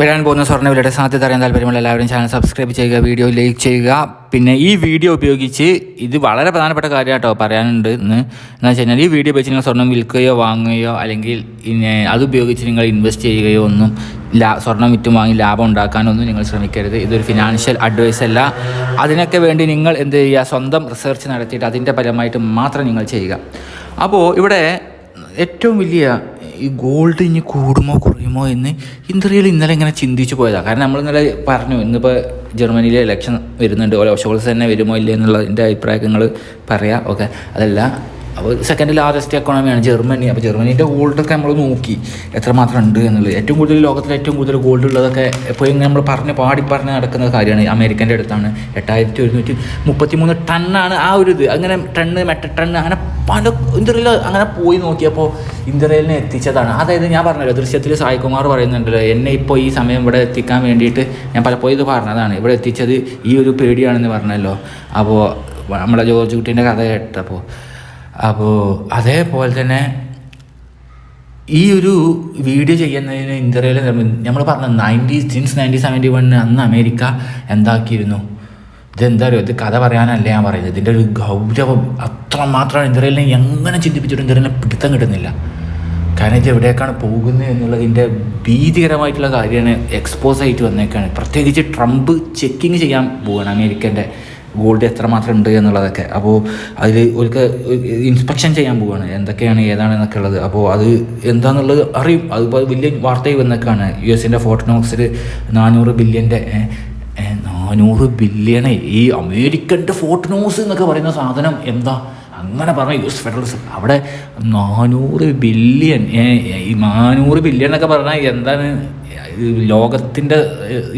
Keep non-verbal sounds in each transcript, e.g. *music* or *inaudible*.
വരാൻ പോകുന്ന സ്വർണവിലയുടെ സാധ്യത അറിയാൻ താല്പര്യമുള്ള എല്ലാവരും ചാനൽ സബ്സ്ക്രൈബ് ചെയ്യുക വീഡിയോ ലൈക്ക് ചെയ്യുക. പിന്നെ ഈ വീഡിയോ ഉപയോഗിച്ച് ഇത് വളരെ പ്രധാനപ്പെട്ട കാര്യം കേട്ടോ പറയാനുണ്ട് എന്ന് എന്ന് വെച്ച് കഴിഞ്ഞാൽ ഈ വീഡിയോ ഉപയോഗിച്ച് നിങ്ങൾ സ്വർണം വിൽക്കുകയോ വാങ്ങുകയോ അല്ലെങ്കിൽ അതുപയോഗിച്ച് നിങ്ങൾ ഇൻവെസ്റ്റ് ചെയ്യുകയോ ഒന്നും ലാ സ്വർണം വിറ്റും വാങ്ങി ലാഭം ഉണ്ടാക്കാനൊന്നും നിങ്ങൾ ശ്രമിക്കരുത്. ഇതൊരു ഫിനാൻഷ്യൽ അഡ്വൈസ് അല്ല. അതിനൊക്കെ വേണ്ടി നിങ്ങൾ എന്ത് ചെയ്യുക? സ്വന്തം റിസർച്ച് നടത്തിയിട്ട് അതിന്റെ ഫലമായിട്ട് മാത്രം നിങ്ങൾ ചെയ്യുക. അപ്പോൾ ഇവിടെ ഏറ്റവും വലിയ ഈ ഗോൾഡ് ഇനി കൂടുമോ കുറയുമോ എന്ന് ഇന്ത്യയിൽ ഇന്നലെ ഇങ്ങനെ ചിന്തിച്ചു പോയതാണ് കാരണം നമ്മൾ ഇന്നലെ പറഞ്ഞു ഇന്നിപ്പോൾ ജർമ്മനിയിലെ ഇലക്ഷൻ വരുന്നുണ്ട്. ഓരോ ഷോൾസ് തന്നെ വരുമോ ഇല്ലേ എന്നുള്ളതിന്റെ അഭിപ്രായങ്ങൾ പറയാം. ഓക്കെ അതല്ല അപ്പോൾ സെക്കൻഡ് ലാർജസ്റ്റ് എക്കോണമിയാണ് ജർമ്മനി. അപ്പോൾ ജർമ്മനീന്റെ ഗോൾഡൊക്കെ നമ്മൾ നോക്കി എത്രമാത്രം ഉണ്ട് എന്നുള്ളത്. ഏറ്റവും കൂടുതൽ ലോകത്തിൽ ഏറ്റവും കൂടുതൽ ഗോൾഡ് ഉള്ളതൊക്കെ എപ്പോഴും നമ്മൾ പറഞ്ഞ് പാടി പറഞ്ഞ് നടക്കുന്ന കാര്യമാണ് അമേരിക്കന്റെ അടുത്താണ്. എട്ടായിരത്തി ഒരുന്നൂറ്റി മുപ്പത്തി മൂന്ന് ടണ്ണാണ് ആ ഒരു ഇത്. അങ്ങനെ ടണ്ണ് മെട്ട ടണ്ണ് അങ്ങനെ പല ഇന്ത്യയിൽ അങ്ങനെ പോയി നോക്കിയപ്പോൾ ഇന്ത്യയിലിനെ എത്തിച്ചതാണ്. അതായത് ഞാൻ പറഞ്ഞല്ലോ ദൃശ്യത്തിൽ സായികുമാർ പറയുന്നുണ്ടല്ലോ എന്നെ ഇപ്പോൾ ഈ സമയം ഇവിടെ എത്തിക്കാൻ വേണ്ടിയിട്ട് ഞാൻ പലപ്പോഴും ഇത് പറഞ്ഞതാണ്. ഇവിടെ എത്തിച്ചത് ഈ ഒരു പേടിയാണെന്ന് പറഞ്ഞല്ലോ. അപ്പോൾ നമ്മുടെ ജോർജ് കുട്ടീന്റെ കഥ കേട്ടപ്പോൾ അപ്പോൾ അതേപോലെ തന്നെ ഈ ഒരു വീഡിയോ ചെയ്യുന്നതിന് ഇന്ത്യയിൽ നമ്മൾ പറഞ്ഞ നയന്റി സിൻസ് നയന്റി സെവന്റി വണ്ണിന് അന്ന് അമേരിക്ക എന്താക്കിയിരുന്നു? ഇതെന്താ പറയുക ഇത് കഥ പറയാനല്ല ഞാൻ പറയുന്നത്. ഇതിന്റെ ഒരു ഗൗരവം അത്രമാത്രമാണ് ഇന്ത്യയിലെ എങ്ങനെ ചിന്തിപ്പിച്ചിട്ടും ഇന്ത്യയിലെ പിടുത്തം കിട്ടുന്നില്ല. കാരണം ഇത് എവിടേക്കാണ് പോകുന്നത് എന്നുള്ളതിന്റെ ഭീതികരമായിട്ടുള്ള കാര്യമാണ് എക്സ്പോസ് ആയിട്ട് വന്നേക്കാണ്. പ്രത്യേകിച്ച് ട്രംപ് ചെക്കിങ് ചെയ്യാൻ പോവുകയാണ് അമേരിക്കന്റെ ഗോൾഡ് എത്രമാത്രം ഉണ്ട് എന്നുള്ളതൊക്കെ. അപ്പോൾ അതിൽ ഒരു ഇൻസ്പെക്ഷൻ ചെയ്യാൻ പോവുകയാണ് എന്തൊക്കെയാണ് ഏതാണ് എന്നൊക്കെ ഉള്ളത്. അപ്പോൾ അത് എന്താണെന്നുള്ളത് അറിയും. അതിപ്പോൾ വലിയ വാർത്തയിൽ വന്നേക്കാണ്. യു എസിന്റെ ഫോട്ടോനോക്സിൽ നാനൂറ് ബില്യന്റെ നാനൂറ് ബില്യണേ. ഈ അമേരിക്കന്റെ ഫോർട്ടിനോസ് എന്നൊക്കെ പറയുന്ന സാധനം എന്താ? അങ്ങനെ പറഞ്ഞ യു എസ് അവിടെ നാനൂറ് ബില്യൺ ഈ നാനൂറ് ബില്യൺ എന്നൊക്കെ പറഞ്ഞാൽ എന്താണ്? ലോകത്തിന്റെ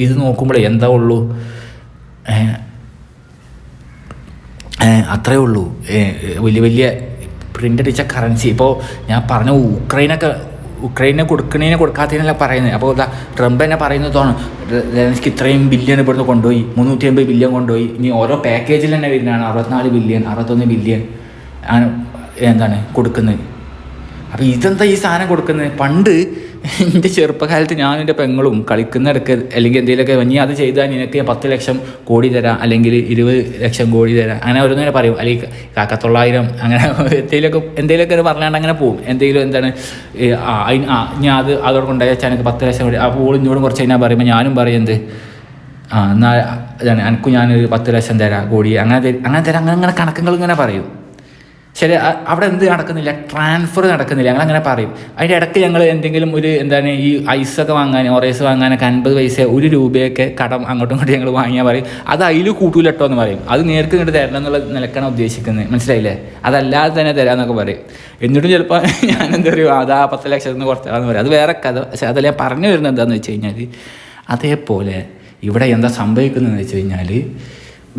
ഇത് നോക്കുമ്പോൾ എന്താ ഉള്ളൂ? അത്രേ ഉള്ളൂ. വലിയ വലിയ പ്രിന്റ് അടിച്ച കറൻസി ഇപ്പോൾ ഞാൻ പറഞ്ഞ ഉക്രൈനൊക്കെ ഉക്രൈനെ കൊടുക്കണേനെ കൊടുക്കാത്തതിനല്ല പറയുന്നത്. അപ്പോൾ ഇതാ ട്രംപ് തന്നെ പറയുന്നതാണ് എനിക്ക് ഇത്രയും ബില്യൺ ഇവിടുന്ന് കൊണ്ടുപോയി. മുന്നൂറ്റി അമ്പത് ബില്യൺ കൊണ്ടുപോയി. ഇനി ഓരോ പാക്കേജിൽ തന്നെ വരുന്നതാണ്. അറുപത്തിനാല് ബില്യൺ അറുപത്തൊന്ന് ബില്യൺ ആണ് എന്താണ് കൊടുക്കുന്നത്. അപ്പോൾ ഇതെന്താ ഈ സാധനം കൊടുക്കുന്നത്? പണ്ട് എന്റെ ചെറുപ്പകാലത്ത് ഞാൻ എന്റെ പെങ്ങളും കളിക്കുന്നിടക്ക് അല്ലെങ്കിൽ എന്തെങ്കിലുമൊക്കെ നീ അത് ചെയ്താൽ നിനക്ക് പത്ത് ലക്ഷം കോടി തരാം അല്ലെങ്കിൽ ഇരുപത് ലക്ഷം കോടി തരാം. അങ്ങനെ ഓരോന്നിനെ പറയും. അല്ലെങ്കിൽ കാക്കത്തൊള്ളായിരം അങ്ങനെ എന്തെങ്കിലുമൊക്കെ എന്തെങ്കിലുമൊക്കെ പറഞ്ഞാണ്ട് അങ്ങനെ പോകും എന്തെങ്കിലും എന്താണ് ആ ആ ഞാൻ അത് അതോടെ കൊണ്ടുപോയി വെച്ചാൽ എനിക്ക് പത്ത് ലക്ഷം കോടി. അപ്പോൾ ഇഞ്ഞോടും കുറച്ച് കഴിഞ്ഞാൽ പറയുമ്പോൾ ഞാനും പറയുന്നത് ആ എന്നാൽ ഇതാണ് എനിക്കും ഞാനൊരു പത്ത് ലക്ഷം തരാം കോടി അങ്ങനെ അങ്ങനെ തരാം അങ്ങനെ അങ്ങനെ കണക്കുകൾ ഇങ്ങനെ പറയും. ശരി അവിടെ എന്ത് നടക്കുന്നില്ല? ട്രാൻസ്ഫർ നടക്കുന്നില്ല. ഞങ്ങൾ അങ്ങനെ പറയും. അതിന്റെ ഇടയ്ക്ക് ഞങ്ങൾ എന്തെങ്കിലും ഒരു എന്താണ് ഈ ഐസൊക്കെ വാങ്ങാൻ ഓറേസ് വാങ്ങാനൊക്കെ അൻപത് പൈസ ഒരു രൂപയൊക്കെ കടം അങ്ങോട്ടും ഇങ്ങോട്ടും ഞങ്ങൾ വാങ്ങിയാൽ പറയും. അത് അതിൽ കൂട്ടൂല കേട്ടോ എന്ന് പറയും. അത് നേർക്ക് ഇങ്ങോട്ട് തരണം എന്നുള്ള നിലക്കാണ് ഉദ്ദേശിക്കുന്നത്. മനസ്സിലായില്ലേ? അതല്ലാതെ തന്നെ തരാമെന്നൊക്കെ പറയും. എന്നിട്ടും ചിലപ്പോൾ ഞാൻ എന്താ പറയുക അതാ പത്ത് ലക്ഷത്തിൽ നിന്ന് കുറച്ചാന്ന് പറയും. അത് വേറെ കഥ. പക്ഷെ അതല്ല ഞാൻ പറഞ്ഞു വരുന്നത് എന്താണെന്ന് വെച്ച് കഴിഞ്ഞാൽ അതേപോലെ ഇവിടെ എന്താ സംഭവിക്കുന്നതെന്ന് വെച്ച് കഴിഞ്ഞാൽ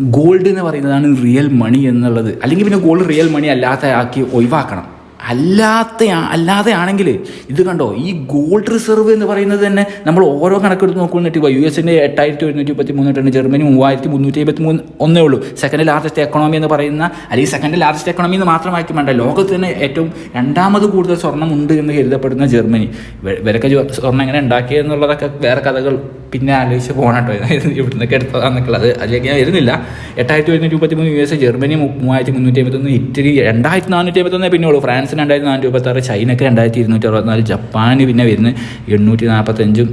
ഗോൾഡ് എന്ന് പറയുന്നതാണ് റിയൽ മണി എന്നുള്ളത്. അല്ലെങ്കിൽ പിന്നെ ഗോൾഡ് റിയൽ മണി അല്ലാത്ത ആക്കി ഒഴിവാക്കണം. അല്ലാത്ത അല്ലാതെ ആണെങ്കിൽ ഇത് കണ്ടോ ഈ ഗോൾഡ് റിസർവ് എന്ന് പറയുന്നത് തന്നെ നമ്മൾ ഓരോ കണക്കെടുത്ത് നോക്കുന്നിട്ട് യു എസിന്റെ എട്ടായിരത്തി ഒരുന്നൂറ്റി മുപ്പത്തി മൂന്ന് ടൺ ജർമ്മനി മൂവായിരത്തി മുന്നൂറ്റി അമ്പത്തി മൂന്ന് ഒന്നേ ഉള്ളൂ. സെക്കൻഡ് ലാർജസ്റ്റ് എക്കണോമി എന്ന് പറയുന്ന അല്ലെങ്കിൽ സെക്കൻഡ് ലാർജസ്റ്റ് എക്കണോമി എന്ന് മാത്രമാക്കി വേണ്ട ലോകത്ത് തന്നെ ഏറ്റവും രണ്ടാമത് കൂടുതൽ സ്വർണം ഉണ്ട് എന്ന് കരുതപ്പെടുന്ന ജർമ്മനി. ഇവരൊക്കെ സ്വർണം എങ്ങനെ ഉണ്ടാക്കിയെന്നുള്ളതൊക്കെ വേറെ കഥകൾ പിന്നെ ആലോചിച്ച് പോകണം കേട്ടോ ഇവിടുന്നൊക്കെ എടുത്തതാന്നൊക്കെ അത് അതിലേക്ക് ഞാൻ വരുന്നില്ല. എട്ടായിരത്തി ഒരുന്നൂറ്റി മുപ്പത്തി മൂന്ന് യു എസ് ജർമ്മനി മൂവായിരത്തി മുന്നൂറ്റി അമ്പത്തൊന്ന് ഇറ്റലി രണ്ടായിരത്തി നാനൂറ്റി അമ്പത്തൊന്ന് പിന്നെ ഉള്ളൂ. ഫ്രാൻസിന് രണ്ടായിരത്തി നാനൂറ്റി മുപ്പത്താറ് ചൈനക്ക് രണ്ടായിരത്തി ഇരുന്നൂറ്റി അറുപത്തിനാല് ജപ്പാന് പിന്നെ വരുന്നത് എണ്ണൂറ്റി നാൽപ്പത്തഞ്ചും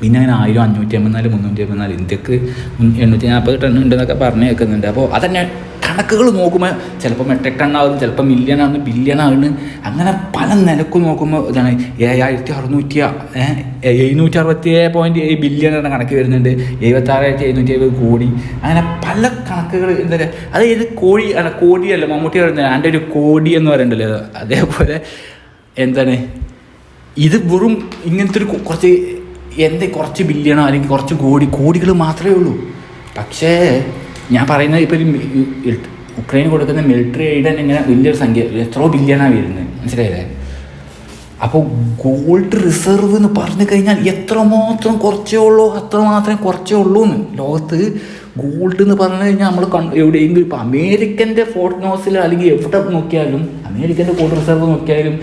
പിന്നെ അങ്ങനെ ആയിരം അഞ്ഞൂറ്റി അമ്പത്തിനാല് മുന്നൂറ്റി അമ്പത്തിനാല് ഇന്ത്യയ്ക്ക് എണ്ണൂറ്റി നാൽപ്പത് ടൺ ഉണ്ടെന്നൊക്കെ പറഞ്ഞു കേൾക്കുന്നുണ്ട് അപ്പോൾ അതന്നെ കണക്കുകൾ നോക്കുമ്പോൾ ചിലപ്പോൾ മെട്രിക് ടൺ ആകുന്നു ചിലപ്പോൾ മില്യൺ ആകുന്നു ബില്യൺ ആകുന്നു. അങ്ങനെ പല നിലക്കും നോക്കുമ്പോൾ ഇതാണ് ഏഴായിരത്തി അറുന്നൂറ്റി എഴുന്നൂറ്റി അറുപത്തി ഏഴ് പോയിന്റ് ഏഴ് ബില്യൺ എന്ന കണക്ക് വരുന്നുണ്ട്. എഴുപത്താറായിരത്തി എഴുന്നൂറ്റി എഴുപത് കോടി. അങ്ങനെ പല കണക്കുകൾ എന്താ പറയുക അതായത് കോഴി അല്ല കോടിയല്ല മമ്മൂട്ടി പറയുന്നത് എന്റെ ഒരു കോടി എന്ന് പറയണ്ടല്ലോ അതേപോലെ എന്താണ് ഇത് വെറും ഇങ്ങനത്തെ ഒരു കുറച്ച് എന്ത് കുറച്ച് ബില്യണോ അല്ലെങ്കിൽ കുറച്ച് കോടി കോടികൾ മാത്രമേ ഉള്ളൂ. പക്ഷേ ഞാൻ പറയുന്നത് ഇപ്പോൾ ഒരു ഉക്രൈന് കൊടുക്കുന്ന മിലിറ്ററി എയ്ഡ് തന്നെ ഇങ്ങനെ വലിയൊരു സംഖ്യ എത്രയോ ബില്യണാണ് വരുന്നത് മനസ്സിലായില്ലേ? അപ്പോൾ ഗോൾഡ് റിസർവ് എന്ന് പറഞ്ഞു കഴിഞ്ഞാൽ എത്രമാത്രം കുറച്ചേ ഉള്ളൂ അത്രമാത്രം കുറച്ചേ ഉള്ളൂ എന്ന്. ലോകത്ത് ഗോൾഡ് എന്ന് പറഞ്ഞു കഴിഞ്ഞാൽ നമ്മൾ എവിടെയെങ്കിലും ഇപ്പോൾ അമേരിക്കന്റെ ഫോർട്ട് നോസിൽ അല്ലെങ്കിൽ എവിടെ നോക്കിയാലും അമേരിക്കന്റെ ഗോൾഡ് റിസർവ് നോക്കിയാലും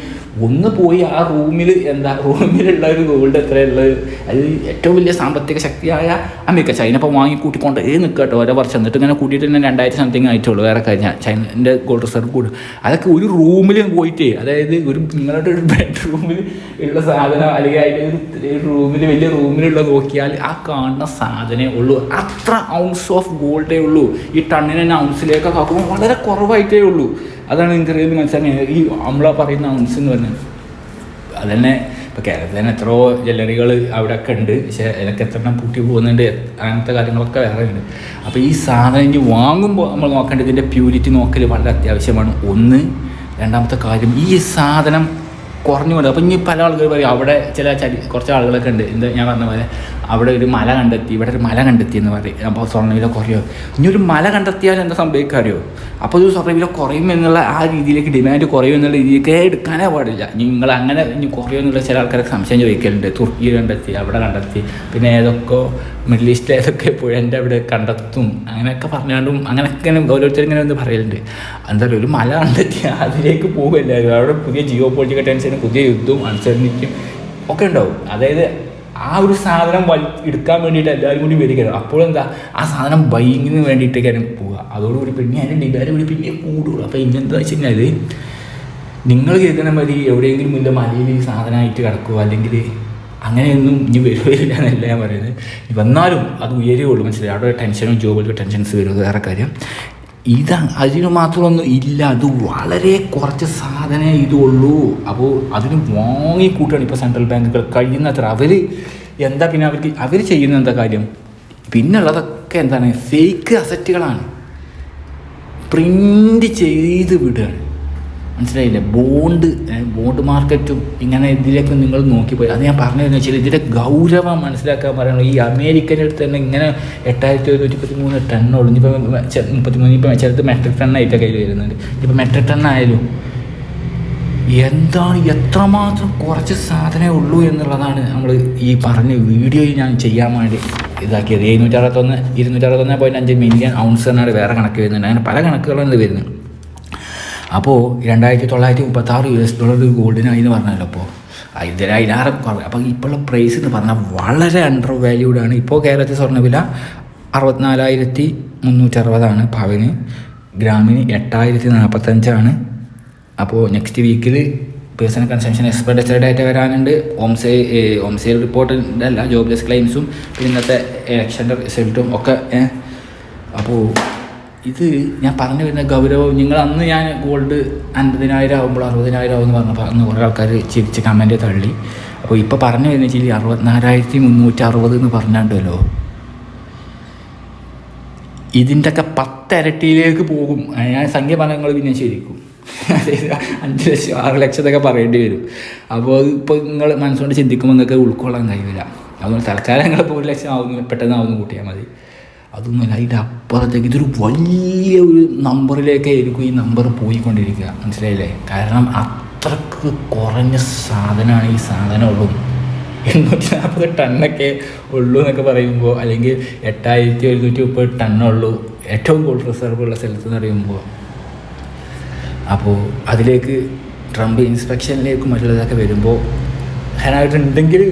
ഒന്ന് പോയി ആ റൂമിൽ എന്താ റൂമിലുള്ള ഒരു ഗോൾഡ് എത്രയുള്ളത് അത് ഏറ്റവും വലിയ സാമ്പത്തിക ശക്തിയായ അമേരിക്ക. ചൈന ഇപ്പോൾ വാങ്ങി കൂട്ടിക്കൊണ്ട് ഏ നിൽക്കട്ടോ ഓരോ വർഷം. എന്നിട്ട് ഇങ്ങനെ കൂട്ടിയിട്ട് തന്നെ രണ്ടായിരത്തി സംതിങ് ആയിട്ടുള്ളൂ. വേറെ കാര്യം ചൈനന്റെ ഗോൾഡ് റിസർവ് കൂടും. അതൊക്കെ ഒരു റൂമിൽ പോയിട്ട് അതായത് ഒരു നിങ്ങളുടെ ഒരു ബെഡ്റൂമിൽ ഉള്ള സാധനം അല്ലെങ്കിൽ അതിന്റെ ഒരു റൂമിൽ വലിയ റൂമിലുള്ള നോക്കിയാൽ ആ കാണുന്ന സാധനമേ ഉള്ളൂ. അത്ര ഔൺസ് ഓഫ് ഗോൾഡേ ഉള്ളൂ. ഈ ടണ്ണിനെ ഔൺസിലേക്കൊക്കെ നോക്കുമ്പോൾ വളരെ കുറവായിട്ടേ ഉള്ളൂ. അതാണ് നിങ്ങൾക്ക് റിയലി മനസ്സിലാക്കുന്നത് ഈ അമ്ല പറയുന്ന ഔൺസ് എന്ന് പറഞ്ഞത് അതന്നെ ഇപ്പോൾ കേരളത്തിൽ തന്നെ എത്രയോ ജ്വല്ലറികൾ അവിടെ ഒക്കെ ഉണ്ട്. പക്ഷേ അതിനൊക്കെ എത്ര എണ്ണം പൂട്ടി പോകുന്നുണ്ട്. അങ്ങനത്തെ കാര്യങ്ങളൊക്കെ വേറെ ഉണ്ട്. അപ്പോൾ ഈ സാധനം ഇനി വാങ്ങുമ്പോൾ നമ്മൾ നോക്കേണ്ടത് ഇതിന്റെ പ്യൂരിറ്റി നോക്കൽ വളരെ അത്യാവശ്യമാണ്. ഒന്ന് രണ്ടാമത്തെ കാര്യം ഈ സാധനം കുറഞ്ഞു കൊണ്ട് അപ്പം ഇനി പല ആളുകൾ പറയും അവിടെ ചില ചരി കുറച്ച് ആളുകളൊക്കെ ഉണ്ട്. എന്താ ഞാൻ പറഞ്ഞ പോലെ അവിടെ ഒരു മല കണ്ടെത്തി ഇവിടെ ഒരു മല കണ്ടെത്തി എന്ന് പറയും. അപ്പോൾ സ്വർണവില കുറയോ. ഇനി ഒരു മല കണ്ടെത്തിയാൽ എന്താ സംഭവിക്കുക അറിയോ അപ്പോൾ ഒരു സ്വർണവില കുറയും എന്നുള്ള ആ രീതിയിലേക്ക് ഡിമാൻഡ് കുറയും എന്നുള്ള രീതിയിലേക്ക് എടുക്കാനേ പാടില്ല. നിങ്ങൾ അങ്ങനെ ഇനി കുറയും എന്നുള്ള ചില ആൾക്കാരൊക്കെ സംശയം ചോദിക്കലുണ്ട്. തുർക്കി കണ്ടെത്തി അവിടെ കണ്ടെത്തി പിന്നെ ഏതൊക്കെ മിഡിൽ ഈസ്റ്റിൽ ഏതൊക്കെ പുഴന്റെ അവിടെ കണ്ടെത്തും. അങ്ങനെയൊക്കെ പറഞ്ഞാണ്ടും അങ്ങനെയൊക്കെ ഓരോരുത്തരും ഇങ്ങനെ ഒന്ന് പറയലുണ്ട്. എന്താ പറയുക ഒരു മല കണ്ടെത്തി അതിലേക്ക് പോകുമല്ലായിരുന്നു അവിടെ പുതിയ ജിയോ പൊളിറ്റിക്കൽ ടെൻഷനും പുതിയ യുദ്ധവും അൺസർണിറ്റിയും ഒക്കെ ഉണ്ടാവും. അതായത് ആ ഒരു സാധനം വലി എടുക്കാൻ വേണ്ടിയിട്ട് എല്ലാവരും കൂടി വരികയാണ്. അപ്പോൾ എന്താ ആ സാധനം ബൈങ്ങിന് വേണ്ടിയിട്ടേക്കാരും പോവുക. അതോടുകൂടി പിന്നെ അതിന്റെ ഡിമാൻഡ് കൂടി പിന്നെ കൂടുള്ളൂ. അപ്പോൾ ഇങ്ങനെന്താ വെച്ച് കഴിഞ്ഞാൽ നിങ്ങൾ കേൾക്കുന്ന മതി എവിടെയെങ്കിലും ഇല്ല മലയിൽ ഈ സാധനമായിട്ട് കിടക്കുക. അല്ലെങ്കിൽ അങ്ങനെയൊന്നും ഇനി വരുവരില്ല എന്നല്ല ഞാൻ പറയുന്നത്. വന്നാലും അത് ഉയരുകയുള്ളൂ. മനസ്സിലായി? അവിടെ ടെൻഷനും ജോബിലൊക്കെ ടെൻഷൻസ് വരും. വേറെ കാര്യം. ഇത് അതിന് മാത്രമൊന്നും ഇല്ല. അത് വളരെ കുറച്ച് സാധനമേ ഇതുള്ളൂ. അപ്പോൾ അതിന് വാങ്ങിക്കൂട്ടാണ് ഇപ്പോൾ സെൻട്രൽ ബാങ്കുകൾ കഴിയുന്നത്ര. അവർ എന്താ പിന്നെ അവർക്ക് അവർ ചെയ്യുന്ന എന്താ കാര്യം? പിന്നുള്ളതൊക്കെ എന്താണ്? ഫേക്ക് അസറ്റുകളാണ് പ്രിന്റ് ചെയ്ത് വിടുകയാണ്. മനസ്സിലായില്ലേ? ബോണ്ട് ബോണ്ട് മാർക്കറ്റും ഇങ്ങനെ ഇതിലേക്ക് നിങ്ങൾ നോക്കിപ്പോയി. അത് ഞാൻ പറഞ്ഞതെന്ന് വെച്ചാൽ ഇതിന്റെ ഗൗരവം മനസ്സിലാക്കാൻ പറയുന്നത് ഈ അമേരിക്കന്റെ അടുത്ത് തന്നെ ഇങ്ങനെ എട്ടായിരത്തി ഒരുന്നൂറ്റി പത്തി മൂന്ന് ടൺ ഉള്ളു ഇനിയിപ്പോൾ മുപ്പത്തി മൂന്ന് ഇപ്പം ചിലത് മെട്രിക് ടൺ ആയിട്ട് കയ്യിൽ വരുന്നുണ്ട്. ഇപ്പം മെട്രിക് ടൺ ആയാലും എന്താണ് എത്രമാത്രം കുറച്ച് സാധനമേ ഉള്ളൂ എന്നുള്ളതാണ് നമ്മൾ ഈ പറഞ്ഞ വീഡിയോ ഞാൻ ചെയ്യാൻ വേണ്ടി ഇതാക്കിയത്. എഴുന്നൂറ്റി അറുപത്തൊന്ന് ഇരുന്നൂറ്റി അറുപത്തൊന്ന് പോയിന്റ് അഞ്ച് മില്യൺ ഔൺസ് എന്നാണ് വേറെ കണക്ക് വരുന്നുണ്ട് അങ്ങനെ പല കണക്കുകളാണ് ഇത് വരുന്നത്. അപ്പോൾ രണ്ടായിരത്തി തൊള്ളായിരത്തി മുപ്പത്താറ് യു എസ് ഡോളർ ഗോൾഡിനായി എന്ന് പറഞ്ഞല്ലോ അപ്പോൾ ഇതിന് അതിനാറ് കുറവ്. അപ്പോൾ ഇപ്പോഴുള്ള പ്രൈസ് എന്ന് പറഞ്ഞാൽ വളരെ അണ്ടർ വാല്യൂഡ് ആണ്. ഇപ്പോൾ കേരളത്തിൽ സ്വർണവില അറുപത്തിനാലായിരത്തി മുന്നൂറ്ററുപതാണ് പവന് ഗ്രാമിന് എട്ടായിരത്തി നാൽപ്പത്തഞ്ചാണ് അപ്പോൾ നെക്സ്റ്റ് വീക്കിൽ പേഴ്സണൽ കൺസംഷൻ എക്സ്പെൻഡിച്ചർ ഡാറ്റ വരാനുണ്ട്. ഹോം സേ ഹോം സെയിൽ റിപ്പോർട്ടിന്റെ അല്ല ജോബ്ലെസ് ക്ലെയിംസും പിന്നെ ഇന്നത്തെ ഇലക്ഷന്റെ റിസൾട്ടും ഒക്കെ അപ്പോൾ ഇത് ഞാൻ പറഞ്ഞു വരുന്ന ഗൗരവം. നിങ്ങൾ അന്ന് ഞാൻ ഗോൾഡ് അൻപതിനായിരം ആകുമ്പോൾ അറുപതിനായിരം ആകുമെന്ന് പറഞ്ഞപ്പോൾ അന്ന് കുറേ ആൾക്കാർ ചിരിച്ച് കമന്റ് തള്ളി. അപ്പോൾ ഇപ്പോൾ പറഞ്ഞു വരുന്ന വെച്ചാൽ അറുപത്തിനാലായിരത്തി മുന്നൂറ്റി അറുപത് എന്ന് പറഞ്ഞാണ്ടല്ലോ. ഇതിന്റെയൊക്കെ പത്തിരട്ടിയിലേക്ക് പോകും. ഞാൻ സംഖ്യ പറഞ്ഞങ്ങൾ പിന്നെ ശരിക്കും. *laughs* അഞ്ച് ലക്ഷം ആറ് ലക്ഷത്തൊക്കെ പറയേണ്ടി വരും. അപ്പോൾ ഇപ്പോൾ നിങ്ങൾ മനസ്സുകൊണ്ട് ചിന്തിക്കുമ്പോൾ നിങ്ങൾക്ക് ഉൾക്കൊള്ളാൻ കഴിയില്ല. അതുകൊണ്ട് തൽക്കാലം നിങ്ങളിപ്പോൾ ഒരു ലക്ഷം ആവുന്നു പെട്ടെന്ന് ആവുന്നു കൂട്ടിയാൽ മതി. അതൊന്നുമല്ല അതിന്റെ അപ്പുറത്തേക്ക് ഇതൊരു വലിയ ഒരു നമ്പറിലേക്കായിരിക്കും ഈ നമ്പർ പോയിക്കൊണ്ടിരിക്കുക. മനസ്സിലായില്ലേ? കാരണം അത്രയ്ക്ക് കുറഞ്ഞ സാധനമാണ് ഈ സാധനം ഉള്ളൂ എണ്ണൂറ്റി നാൽപ്പത് ടണ്ണൊക്കെ ഉള്ളൂ എന്നൊക്കെ പറയുമ്പോൾ അല്ലെങ്കിൽ എട്ടായിരത്തി ഒരുന്നൂറ്റി മുപ്പത് ടണ്ണുള്ളൂ ഏറ്റവും കൂടുതൽ റിസർവ് ഉള്ള സ്ഥലത്ത് എന്ന് പറയുമ്പോൾ. അപ്പോൾ അതിലേക്ക് ട്രംപ് ഇൻസ്പെക്ഷനിലേക്ക് മറ്റുള്ളതൊക്കെ വരുമ്പോൾ അതിനായിട്ടുണ്ടെങ്കിൽ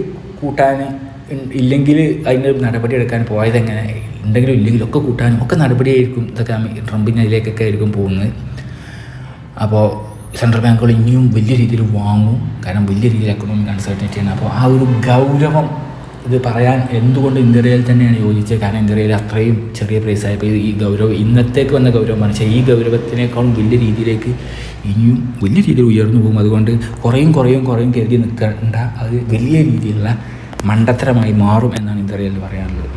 കൂട്ടാൻ ഇല്ലെങ്കിൽ അതിന്റെ നടപടി എടുക്കാൻ പോയത് എങ്ങനെ ഉണ്ടെങ്കിലും ഇല്ലെങ്കിലും ഒക്കെ കൂട്ടാനും ഒക്കെ നടപടിയായിരിക്കും. ഇതൊക്കെ ട്രംപിന്റെ അതിലേക്കൊക്കെ ആയിരിക്കും പോകുന്നത്. അപ്പോൾ സെൻട്രൽ ബാങ്കുകൾ ഇനിയും വലിയ രീതിയിൽ വാങ്ങും. കാരണം വലിയ രീതിയിൽ എക്കണോമിക് അൺസർട്ടനിറ്റിയാണ് അപ്പോൾ ആ ഒരു ഗൗരവം ഇത് പറയാൻ എന്തുകൊണ്ട് ഇന്ത്യയിൽ തന്നെയാണ് യോജിച്ചത്? കാരണം ഇന്ത്യയിൽ അത്രയും ചെറിയ പ്രൈസ് ആയപ്പോൾ ഈ ഗൗരവം ഇന്നത്തേക്ക് വന്ന ഗൗരവമാണ്. പക്ഷേ ഈ ഗൗരവത്തിനേക്കാളും വലിയ രീതിയിലേക്ക് ഇനിയും വലിയ രീതിയിൽ ഉയർന്നു പോകും. അതുകൊണ്ട് കുറയും കുറയും കുറയും കരുതി നിൽക്കേണ്ട അത് വലിയ രീതിയിലുള്ള മണ്ടത്തരമായി മാറും എന്നാണ് ഇന്ത്യയിൽ പറയാനുള്ളത്.